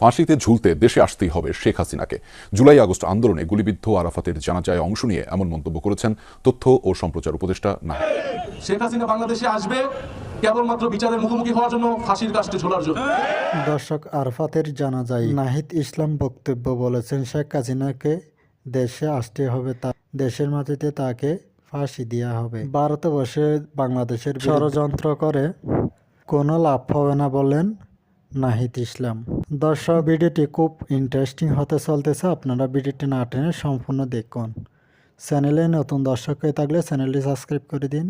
ফাঁসিতে ঝুলতে দেশে আসতেই হবে শেখ হাসিনাকে। জুলাই আগস্ট আন্দোলনে গুলিবিদ্ধ আরাফাতের জানাজায় অংশ নিয়ে এমন মন্তব্য করেছেন তথ্য ও সম্প্রচার উপদেষ্টা না শেখ হাসিনা বাংলাদেশে আসবে কেবলমাত্র বিচারের মুখোমুখি হওয়ার জন্য ফাঁসির কাস্টে ঝোলার জন্য। দর্শক আরফাতের জানা যায় নাহিদ ইসলাম বক্তব্য বলেছেন শেখ হাসিনাকে দেশে আসতে হবে তা দেশের মাটিতে তাকে ফাঁসি দেওয়া হবে। ভারতে বসে বাংলাদেশের ষড়যন্ত্র করে কোনো লাভ হবে না বলেন নাহিদ ইসলাম। দর্শক, ভিডিওটি খুব ইন্টারেস্টিং হতে চলতেছে। আপনারা ভিডিওটি না টেনে সম্পূর্ণ দেখুন। চ্যানেলে নতুন দর্শক হয়ে থাকলে চ্যানেলটি সাবস্ক্রাইব করে দিন।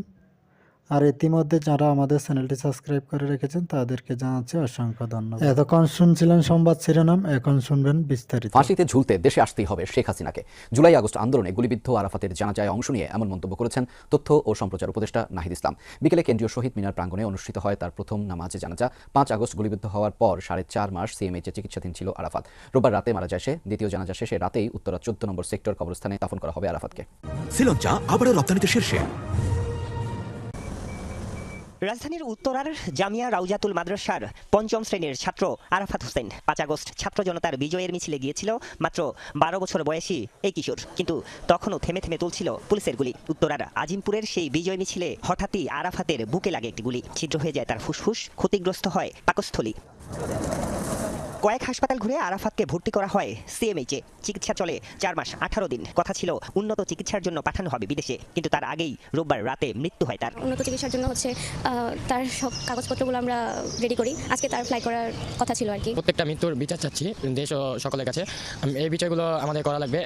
আর ইতিমধ্যে যারা আমাদের চ্যানেলটি সাবস্ক্রাইব করে রেখেছেন তাদেরকে জানাচ্ছি অসংখ্য ধন্যবাদ। এতক্ষণ শুনছিলেন সংবাদ শিরোনাম এখন শুনবেন বিস্তারিত। ফাঁসিতে ঝুলতে দেশে আসতেই হবে শেখ হাসিনাকে। জুলাই আগস্ট আন্দোলনে গুলিবিদ্ধ আরাফাতের জানাজায় অংশ নিয়ে এমন মন্তব্য করেছেন তথ্য ও সম্প্রচার উপদেষ্টা নাহিদ ইসলাম। বিকেলে কেন্দ্রীয় শহীদ মিনার প্রাঙ্গণে অনুষ্ঠিত হয় তার প্রথম নামাজে জানাজা। পাঁচ আগস্ট গুলিবিদ্ধ হওয়ার পর সাড়ে চার মাস সিএমএইচে চিকিৎসাধীন ছিল আরাফাত। রোববার রাতে মারা যায় সে। দ্বিতীয় জানাজা শেষে রাতেই উত্তরা চোদ্দ নম্বর সেক্টর কবরস্থানে দাফন করা হবে আরাফাতকে। শ্রীলঙ্কা আবারও রপ্তানিতে শীর্ষে। রাজধানীর উত্তরার জামিয়া রাউজাতুল মাদ্রাসার পঞ্চম শ্রেণির ছাত্র আরাফাত হোসেন। পাঁচ আগস্ট ছাত্র জনতার বিজয়ের মিছিলে গিয়েছিল মাত্র বারো বছর বয়সী এই কিশোর। কিন্তু তখনও থেমে থেমে তুলছিল পুলিশের গুলি। উত্তরার আজিমপুরের সেই বিজয় মিছিলে হঠাৎই আরাফাতের বুকে লাগে একটি গুলি। ছিদ্র হয়ে যায় তার ফুসফুস, ক্ষতিগ্রস্ত হয় পাকস্থলী। কয়েক হাসপাতাল ঘুরে আরাফাতকে ভর্তি করা হয় সিএমএইচে। চিকিৎসা চলে চার মাস আঠারো দিন। কথা ছিল উন্নত চিকিৎসার জন্য পাঠানো হবে বিদেশে। কিন্তু তার আগেই রোববার রাতে মৃত্যু হয় তার। উন্নত চিকিৎসার জন্য হচ্ছে তার সব কাগজপত্রগুলো আমরা রেডি করি। আজকে তার ফ্লাই করার কথা ছিল আর কি। প্রত্যেকটা মৃত্যুর বিচার চাচ্ছি দেশ ও সকলের কাছে। এই বিষয়গুলো আমাদের করা লাগবে।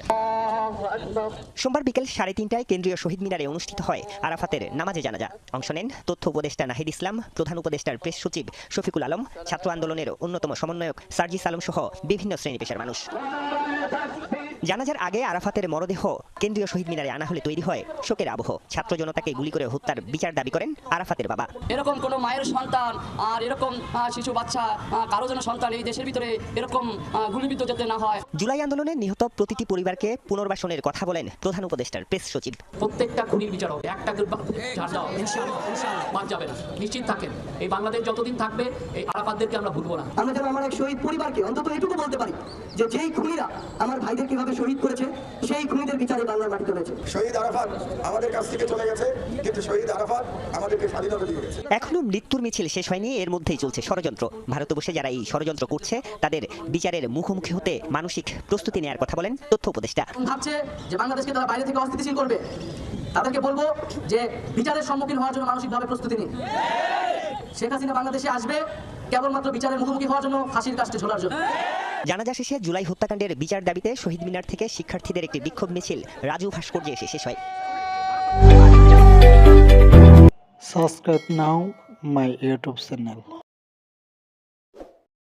সোমবার বিকেল সাড়ে তিনটায় কেন্দ্রীয় শহীদ মিনারে অনুষ্ঠিত হয় আরাফাতের নামাজে জানাজা। অংশ নেন তথ্য উপদেষ্টা নাহিদ ইসলাম, প্রধান উপদেষ্টার প্রেস সচিব শফিকুল আলম, ছাত্র আন্দোলনের অন্যতম সমন্বয়ক সার্জিস আলম সহ বিভিন্ন শ্রেণি পেশার মানুষ। জানাজার আগে আরাফাতের মরদেহ কেন্দ্রীয় শহীদ মিনারে আনা হলে তৈরি হয় শোকের আবহ। ছাত্র জনতাকে গুলি করে হত্যার বিচার দাবি করেন আরাফাতের বাবা। এরকম কোনো মায়ের সন্তান আর এরকম শিশু বাচ্চা কারও যেন সন্তান এই দেশের ভিতরে এরকম গুলিবিদ্ধ যাতে না হয়। জুলাই আন্দোলনে নিহত প্রতিটি পরিবারকে পুনর্বাসনের কথা বলেন প্রধান উপদেষ্টার প্রেস সচিব। প্রত্যেকটা খুনির বিচার হবে একটা কেউ বা- দাও। ইনশাআল্লাহ, ইনশাআল্লাহ, বাদ যাবে না। নিশ্চিত থাকেন। এই বাংলাদেশ যতদিন থাকবে এই আরাফাতদেরকে আমরা ভুলবো না। আমরা যেন আমার এক শহীদ পরিবারকে অন্তত এটুকু বলতে পারি যে যেই খুনিরা আমার ভাইদের কীভাবে শহীদ করেছে সেই খুনিদের বিচারে বাংলার মাটিতে রয়েছে। শহীদ আরাফাত আমাদের কাছ থেকে চলে গেছে কিন্তু শহীদ আরাফাত আমাদেরকে স্বাধীনতা দিয়ে গেছে। এখনও মৃত্যুর মিছিল শেষ হয়নি এর মধ্যেই চলছে ষড়যন্ত্র। ভারতে বসে যারা এই ষড়যন্ত্র করছে তাদের বিচারের মুখোমুখি হতে মানসিক প্রস্তুতি নেওয়ার কথা বলেন তথ্য উপদেষ্টা। ভাবছে যে বাংলাদেশকে তারা বাইরে থেকে অস্থিতিশীল করবে। তাদেরকে বলব যে বিচারের সম্মুখীন হওয়ার জন্য মানসিকভাবে প্রস্তুতি নিন। শেখ হাসিনা বাংলাদেশে আসবে কেবলমাত্র বিচারের মুখোমুখি হওয়ার জন্য ফাঁসির কাস্টে ঝোলার জন্য। জানাজা শেষে জুলাই হত্যাকাণ্ডের বিচার দাবিতে শহীদ মিনার থেকে শিক্ষার্থীদের একটি বিক্ষোভ মিছিল রাজু ভাস্কর্যে এসে শেষ হয়। Subscribe now my YouTube channel